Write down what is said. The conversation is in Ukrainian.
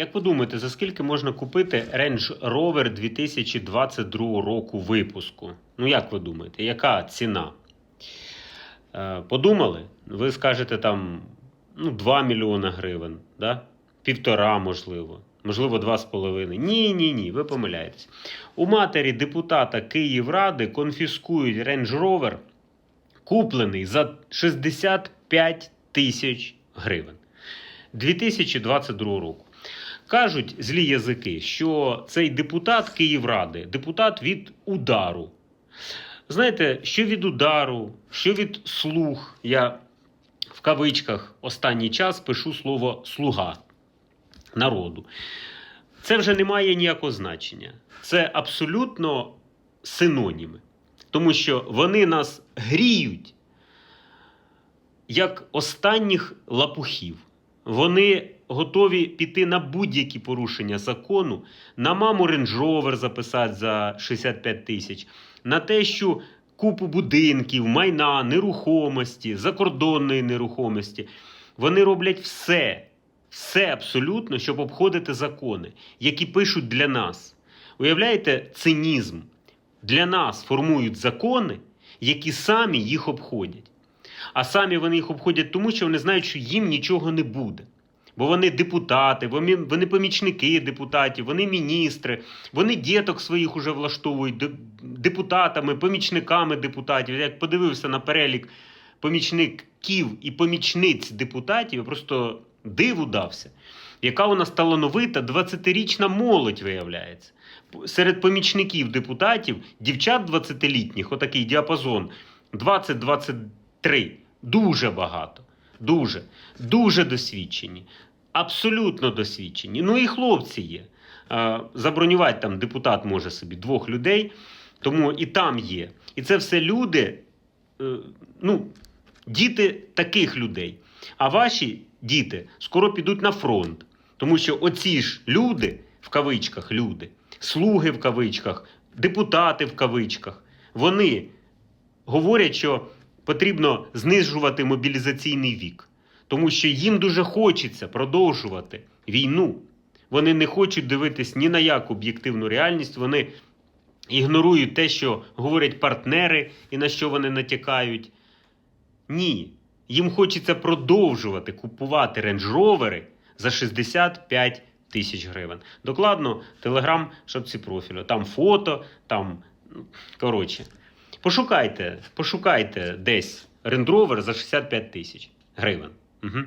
Як ви думаєте, за скільки можна купити Range Rover 2022 року випуску? Ну, як ви думаєте, яка ціна? Е, подумали? Ви скажете там ну, 2 мільйона гривень, да? півтора, можливо, можливо, 2,5. Ні, ні, ні, ви помиляєтесь. У матері депутата Київради конфіскують Range Rover, куплений за 65 тисяч гривень 2022 року. Кажуть злі язики, що цей депутат Київради, депутат від удару. Знаєте, що від удару, що від слуг, я в кавичках останній час пишу слово слуга народу. Це вже не має ніякого значення. Це абсолютно синоніми. Тому що вони нас гріють як останніх лапухів. Вони готові піти на будь-які порушення закону, на маму Rover записати за 65 тисяч, на те, що купу будинків, майна, нерухомості, закордонної нерухомості. Вони роблять все, все абсолютно, щоб обходити закони, які пишуть для нас. Уявляєте, цинізм. Для нас формують закони, які самі їх обходять. А самі вони їх обходять тому, що вони знають, що їм нічого не буде. Бо вони депутати, вони, вони помічники депутатів, вони міністри, вони діток своїх уже влаштовують депутатами, помічниками депутатів. Як подивився на перелік помічників і помічниць депутатів, я просто диву дався. Яка у нас талановита 20-річна молодь виявляється. Серед помічників депутатів, дівчат 20-літніх, отакий діапазон 20-23. Дуже багато. Дуже, дуже досвідчені. Абсолютно досвідчені. Ну і хлопці є. Забронювати там депутат може собі двох людей, тому і там є. І це все люди, е, ну, діти таких людей. А ваші діти скоро підуть на фронт. Тому що оці ж люди, в кавичках люди, слуги в кавичках, депутати в кавичках, вони говорять, що потрібно знижувати мобілізаційний вік, тому що їм дуже хочеться продовжувати війну. Вони не хочуть дивитись ні на яку об'єктивну реальність. Вони ігнорують те, що говорять партнери і на що вони натякають. Ні. Їм хочеться продовжувати купувати рейндж-ровери за 65 тисяч гривень. Докладно, телеграм шапці профілю. Там фото, там. ну, Коротше. Пошукайте, пошукайте десь рендровер за 65 тисяч гривень. Угу.